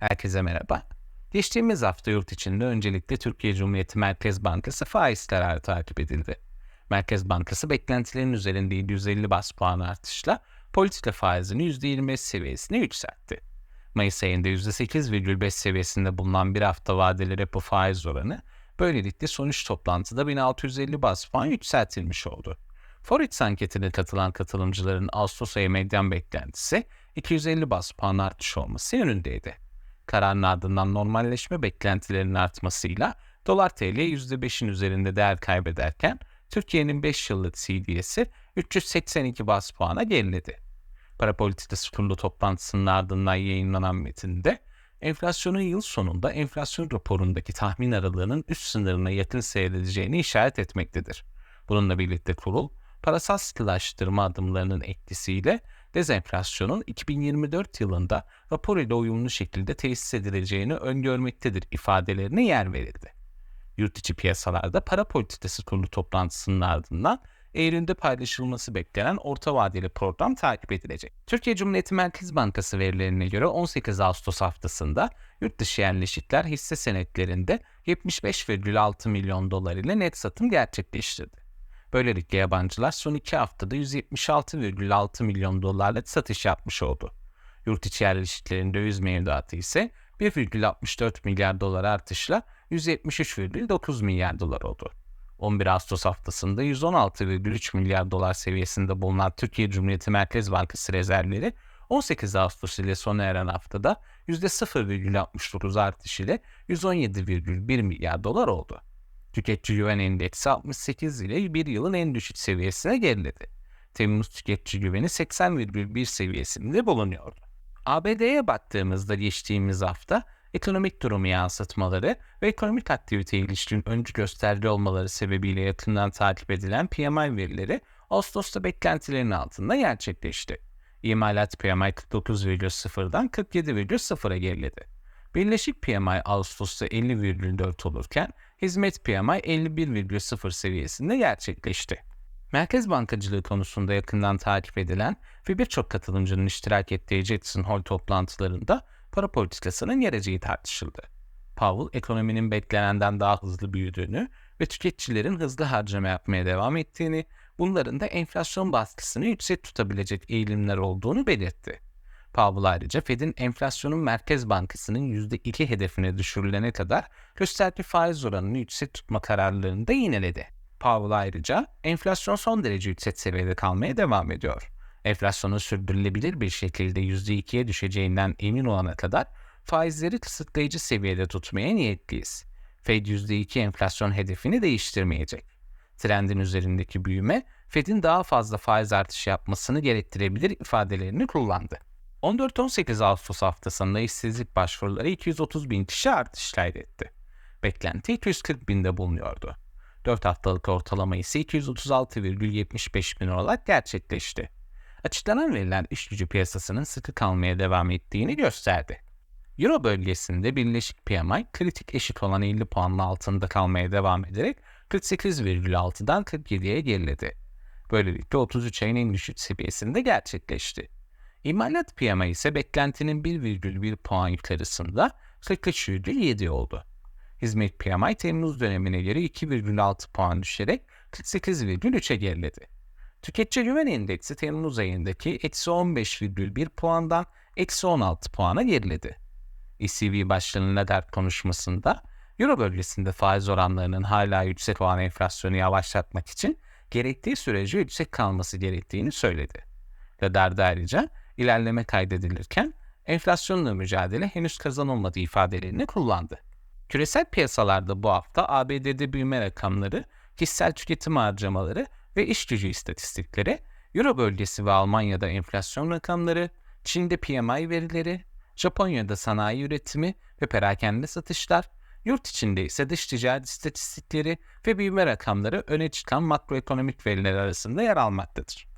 Herkese merhaba. Geçtiğimiz hafta yurt içinde öncelikle Türkiye Cumhuriyeti Merkez Bankası faiz kararı takip edildi. Merkez Bankası beklentilerin üzerinde 750 bas puan artışla politika faizini %25 seviyesine yükseltti. Mayıs ayında %8,5 seviyesinde bulunan bir hafta vadeli repo faiz oranı böylelikle sonuç toplantıda 1650 bas puan yükseltilmiş oldu. Forex anketine katılan katılımcıların Ağustos ayı medyan beklentisi 250 bas puan artış olması yönündeydi. Kararın ardından normalleşme beklentilerinin artmasıyla dolar TL %5'in üzerinde değer kaybederken Türkiye'nin 5 yıllık CDS'i 382 bas puana geriledi. Para politikası kurulu toplantısının ardından yayınlanan metinde enflasyonun yıl sonunda enflasyon raporundaki tahmin aralığının üst sınırına yakın seyredeceğini işaret etmektedir. Bununla birlikte kurul, parasal sıkılaştırma adımlarının etkisiyle dezenflasyonun 2024 yılında rapor ile uyumlu şekilde tesis edileceğini öngörmektedir ifadelerine yer verildi. Yurt içi piyasalarda para politikası kurulu toplantısının ardından Eylül'de paylaşılması beklenen orta vadeli program takip edilecek. Türkiye Cumhuriyeti Merkez Bankası verilerine göre 18 Ağustos haftasında yurt dışı yerleşikler hisse senetlerinde 75,6 milyon dolar ile net satım gerçekleştirdi. Böylelikle yabancılar son iki haftada 176,6 milyon dolarla satış yapmış oldu. Yurt içi yerleşiklerin döviz mevduatı ise 1,64 milyar dolar artışla 173,9 milyar dolar oldu. 11 Ağustos haftasında 116,3 milyar dolar seviyesinde bulunan Türkiye Cumhuriyeti Merkez Bankası rezervleri 18 Ağustos ile sona eren haftada %0,69 artış ile 117,1 milyar dolar oldu. Tüketici güven endeksi 68 ile bir yılın en düşük seviyesine geriledi. Temmuz tüketici güveni 80,1 seviyesinde bulunuyordu. ABD'ye baktığımızda geçtiğimiz hafta ekonomik durumu yansıtmaları ve ekonomik aktiviteye ilişkin öncü gösterge olmaları sebebiyle yakından takip edilen PMI verileri Ağustos'ta beklentilerin altında gerçekleşti. İmalat PMI 49,0'dan 47,0'a geriledi. Birleşik PMI Ağustos'ta 50,4 olurken hizmet PMI 51,0 seviyesinde gerçekleşti. Merkez bankacılığı konusunda yakından takip edilen ve birçok katılımcının iştirak ettiği Jackson Hole toplantılarında para politikasının geleceği tartışıldı. Powell, ekonominin beklenenden daha hızlı büyüdüğünü ve tüketicilerin hızlı harcama yapmaya devam ettiğini, bunların da enflasyon baskısını yüksek tutabilecek eğilimler olduğunu belirtti. Powell ayrıca Fed'in enflasyonun Merkez Bankası'nın %2 hedefine düşürülene kadar gösterge faiz oranını yüksek tutma kararlarını da yineledi. Powell ayrıca enflasyon son derece yüksek seviyede kalmaya devam ediyor. Enflasyonun sürdürülebilir bir şekilde %2'ye düşeceğinden emin olana kadar faizleri kısıtlayıcı seviyede tutmaya niyetliyiz. Fed %2 enflasyon hedefini değiştirmeyecek. Trendin üzerindeki büyüme Fed'in daha fazla faiz artışı yapmasını gerektirebilir ifadelerini kullandı. 14-18 Ağustos haftasında işsizlik başvuruları 230 bin kişi artış kaydetti. Beklenti 240 binde bulunuyordu. 4 haftalık ortalama ise 236,75 bin olarak gerçekleşti. Açıklanan veriler iş gücü piyasasının sıkı kalmaya devam ettiğini gösterdi. Euro bölgesinde birleşik PMI kritik eşit olan 50 puanın altında kalmaya devam ederek 48,6'dan 47'ye geriledi. Böylelikle 33 ayın en düşük seviyesinde gerçekleşti. İmalat PMI ise beklentinin 1,1 puan yukarısında 43,7 oldu. Hizmet PMI Temmuz dönemine göre 2,6 puan düşerek 48,3'e geriledi. Tüketici güven endeksi Temmuz ayındaki eksi 15,1 puandan eksi 16 puana geriledi. ECB Başkanı Lagarde konuşmasında Euro bölgesinde faiz oranlarının hala yüksek olan enflasyonu yavaşlatmak için gerektiği sürece yüksek kalması gerektiğini söyledi. Lagarde ayrıca ilerleme kaydedilirken enflasyonla mücadele henüz kazanılmadığı ifadelerini kullandı. Küresel piyasalarda bu hafta ABD'de büyüme rakamları, kişisel tüketim harcamaları ve iş gücü istatistikleri, Euro bölgesi ve Almanya'da enflasyon rakamları, Çin'de PMI verileri, Japonya'da sanayi üretimi ve perakende satışlar, yurt içinde ise dış ticaret istatistikleri ve büyüme rakamları öne çıkan makroekonomik veriler arasında yer almaktadır.